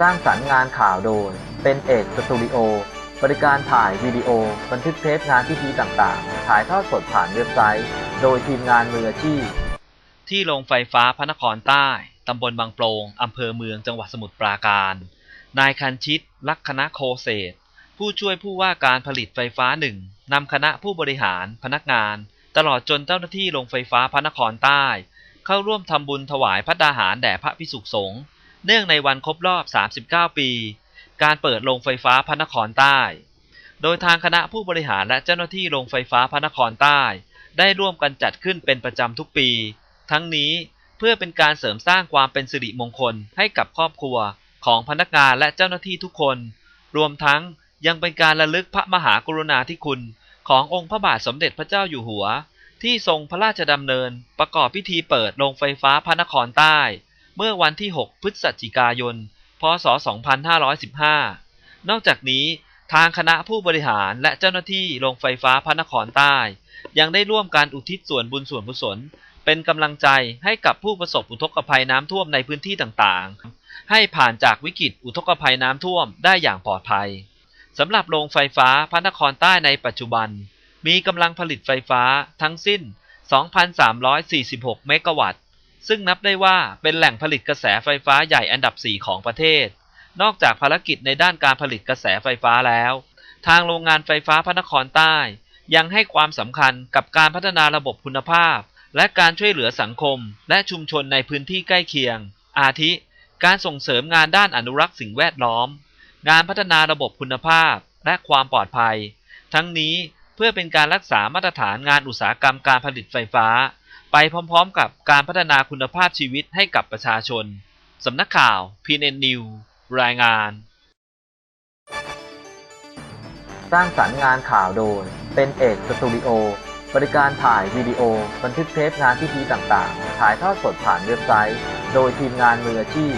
สร้างสรรค์งานข่าวโดย เป็นเอกสตูดิโอ บริการถ่ายวิดีโอ บันทึกเทปงานพิธีต่างๆ ถ่ายทอดสดผ่านเว็บไซต์ โดยทีมงานมืออาชีพ ที่โรงไฟฟ้าพระนครใต้ ตำบลบางโปรงอำเภอเมืองจังหวัดสมุทรปราการ นายคันชิต ลักษณะโคเศษผู้ช่วยผู้ว่าการผลิตไฟฟ้าหนึ่งนำคณะผู้บริหาร พนักงาน ตลอดจนเจ้าหน้าที่โรงไฟฟ้าพระนครใต้ เข้าร่วมทำบุญถวายพัตตาหารแด่พระพิสุขสงฆ์ เนื่องในวันครบรอบ 39 ปี การเปิดโรงไฟฟ้าพระนครใต้ โดยทางคณะผู้บริหารและเจ้าหน้าที่โรงไฟฟ้าพระนครใต้ ได้ร่วมกันจัดขึ้นเป็นประจำทุกปี ทั้งนี้เพื่อเป็นการเสริมสร้างความเป็นสิริมงคลให้กับครอบครัวของพนักงานและเจ้าหน้าที่ทุกคน รวมทั้งยังเป็นการระลึกพระมหากรุณาธิคุณ ขององค์พระบาทสมเด็จพระเจ้าอยู่หัว ที่ทรงพระราชดำเนิน ประกอบพิธีเปิดโรงไฟฟ้าพระนครใต้ เมื่อวันที่ 6 พฤศจิกายน พศ 2515 นอกจากนี้ทางคณะผู้บริหารและเจ้าหน้าที่โรงไฟฟ้าพระนครใต้ ยังได้ร่วมการอุทิศส่วนบุญส่วนกุศล เป็นกำลังใจให้กับผู้ประสบอุทกภัยน้ำท่วมในพื้นที่ต่างๆ ให้ผ่านจากวิกฤตอุทกภัยน้ำท่วมได้อย่างปลอดภัยสำหรับโรงไฟฟ้าพระนครใต้ในปัจจุบัน มีกำลังผลิตไฟฟ้าทั้งสิ้น 2,346 เมกะวัตต์ ซึ่งนับได้ว่าเป็นแหล่งผลิตกระแสไฟฟ้าใหญ่อันดับ 4 ของประเทศ นอกจากภารกิจในด้านการผลิตกระแสไฟฟ้าแล้ว ทางโรงงานไฟฟ้าพระนครใต้ ยังให้ความสำคัญกับการพัฒนาระบบคุณภาพ และการช่วยเหลือสังคม และชุมชนในพื้นที่ใกล้เคียง อาทิ การส่งเสริมงานด้านอนุรักษ์สิ่งแวดล้อม งานพัฒนาระบบคุณภาพ และความปลอดภัย ทั้งนี้ พื่อเป็นการรักษามาตรฐานงานอุตสาหกรรมการผลิตไฟฟ้า ไปพร้อมๆ กับการพัฒนาคุณภาพชีวิตให้กับประชาชน สำนักข่าว PNN News รายงาน สร้างสรรค์งานข่าวโดย เป็นเอกสตูดิโอบริการถ่ายวิดีโอ บันทึกเทปงานพิธีต่างๆ ถ่ายทอดสดผ่านเว็บไซต์ โดยทีมงานมืออาชีพ